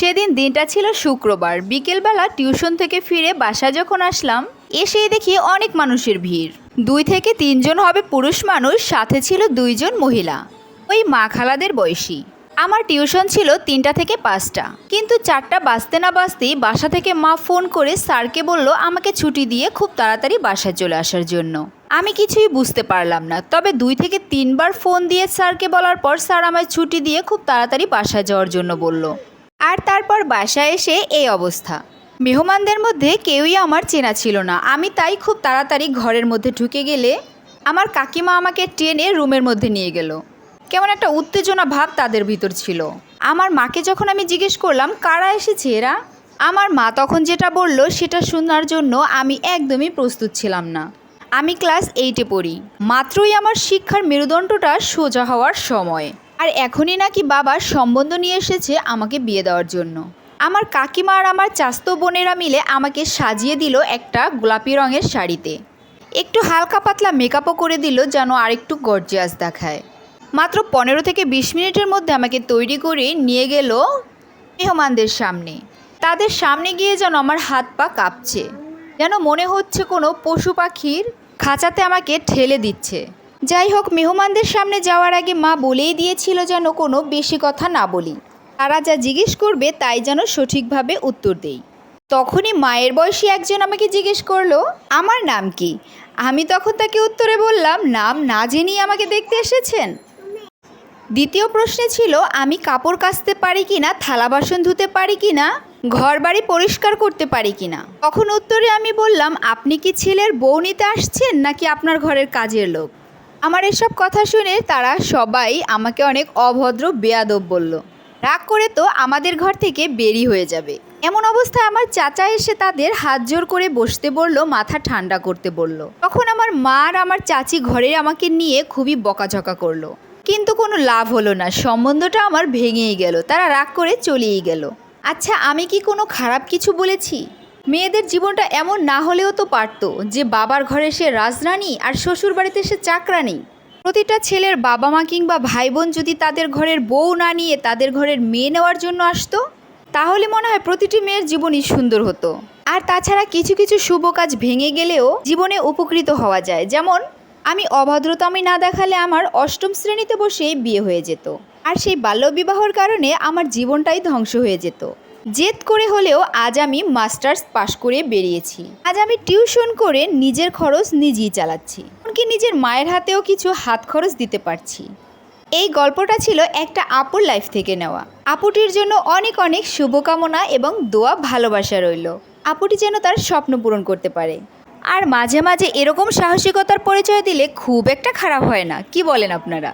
সেদিন দিনটা ছিল শুক্রবার। বিকেলবেলা টিউশন থেকে ফিরে বাসা যখন আসলাম, এসেই দেখি অনেক মানুষের ভিড়। দুই থেকে তিনজন হবে পুরুষ মানুষ, সাথে ছিল দুইজন মহিলা। ওই মা খালাদের বয়সী। আমার টিউশন ছিল তিনটা থেকে পাঁচটা। কিন্তু চারটা বাজতে না বাজতেই বাসা থেকে মা ফোন করে স্যারকে বলল, আমাকে ছুটি দিয়ে খুব তাড়াতাড়ি বাসায় চলে আসার জন্য। আমি কিছুই বুঝতে পারলাম না, তবে দুই থেকে তিনবার ফোন দিয়ে স্যারকে বলার পর স্যার আমায় ছুটি দিয়ে খুব তাড়াতাড়ি বাসায় যাওয়ার জন্য বলল। তারপর বাসায় এসে এই অবস্থা। মেহমানদের মধ্যে কেউই আমার চেনা ছিল না। আমি তাই খুব তাড়াতাড়ি ঘরের মধ্যে ঢুকে গেলে আমার কাকিমা আমাকে টেনে রুমের মধ্যে নিয়ে গেল। কেমন একটা উত্তেজনা ভাব তাদের ভিতর ছিল। আমার মাকে যখন আমি জিজ্ঞেস করলাম, কারা এসেছে এরা? আমার মা তখন যেটা বলল, সেটা শোনার জন্য আমি একদমই প্রস্তুত ছিলাম না। আমি ক্লাস এইটে পড়ি। মাত্রই আমার শিক্ষার মেরুদণ্ডটা সোজা হওয়ার সময়। আর এখনই নাকি বাবা সম্বন্ধ নিয়ে এসেছে আমাকে বিয়ে দেওয়ার জন্য। আমার কাকিমা আর আমার চাস্তো বোনেরা মিলে আমাকে সাজিয়ে দিল একটা গোলাপি রঙের শাড়িতে। একটু হালকা পাতলা মেকআপও করে দিল যেন আরেকটু গর্জিয়াস দেখায়। মাত্র পনেরো থেকে বিশ মিনিটের মধ্যে আমাকে তৈরি করে নিয়ে গেল মেহমানদের সামনে। তাদের সামনে গিয়ে যেন আমার হাত পা কাঁপছে। যেন মনে হচ্ছে কোনো পশু পাখির খাঁচাতে আমাকে ঠেলে দিচ্ছে। যাই হোক, মেহমানদের সামনে যাওয়ার আগে মা বলেই দিয়েছিল যেন কোনো বেশি কথা না বলি। তারা যা জিজ্ঞেস করবে, তাই যেন সঠিকভাবে উত্তর দেই। তখনই মায়ের বয়সী একজন আমাকে জিজ্ঞেস করল, আমার নাম কি? আমি তখন তাকে উত্তরে বললাম, নাম না জেনেই আমাকে দেখতে এসেছেন? দ্বিতীয় প্রশ্নে ছিল, আমি কাপড় কাচতে পারি কি না থালা বাসন ধুতে পারি কি না ঘর বাড়ি পরিষ্কার করতে পারি কি না তখন উত্তরে আমি বললাম, আপনি কি ছেলের বউ নিতে আসছেন নাকি আপনার ঘরের কাজের লোক? আমার এসব কথা শুনে তারা সবাই আমাকে অনেক অভদ্র, বেয়াদব বলল। রাগ করে তো আমাদের ঘর থেকে বেরি হয়ে যাবে। এমন অবস্থায় আমার চাচা এসে তাদের হাত জোর করে বসতে বলল, মাথা ঠান্ডা করতে বলল। তখন আমার মা আর আমার চাচি ঘরে আমাকে নিয়ে খুবই বকাঝকা করল। কিন্তু কোনো লাভ হলো না, সম্বন্ধটা আমার ভেঙেই গেল, তারা রাগ করে চলেই গেল। আচ্ছা আমি কি কোনো খারাপ কিছু বলেছি? মেয়েদের জীবনটা এমন না হলেও তো পারতো যে বাবার ঘরে সে রাজরানী আর শ্বশুর বাড়িতে সে চাকরানি। প্রতিটা ছেলের বাবা মা কিংবা ভাই বোন যদি তাদের ঘরের বউ না নিয়ে তাদের ঘরের মেয়ে নেওয়ার জন্য আসতো, তাহলে মনে হয় প্রতিটি মেয়ের জীবনই সুন্দর হতো। আর তাছাড়া কিছু কিছু শুভ কাজ ভেঙে গেলেও জীবনে উপকৃত হওয়া যায়। যেমন, আমি অভদ্রতামি না দেখালে আমার অষ্টম শ্রেণীতে বসেই বিয়ে হয়ে যেত। আর সেই বাল্যবিবাহর কারণে আমার জীবনটাই ধ্বংস হয়ে যেত। জেদ করে হলেও আজ আমি মাস্টার্স পাশ করে বেরিয়েছি। আজ আমি টিউশন করে নিজের খরচ নিজেই চালাচ্ছি। এমনকি নিজের মায়ের হাতেও কিছু হাত খরচ দিতে পারছি। এই গল্পটা ছিল একটা আপুর লাইফ থেকে নেওয়া। আপুটির জন্য অনেক অনেক শুভকামনা এবং দোয়া ভালোবাসা রইল। আপুটি যেন তার স্বপ্ন পূরণ করতে পারে। আর মাঝে মাঝে এরকম সাহসিকতার পরিচয় দিলে খুব একটা খারাপ হয় না। কি বলেন আপনারা?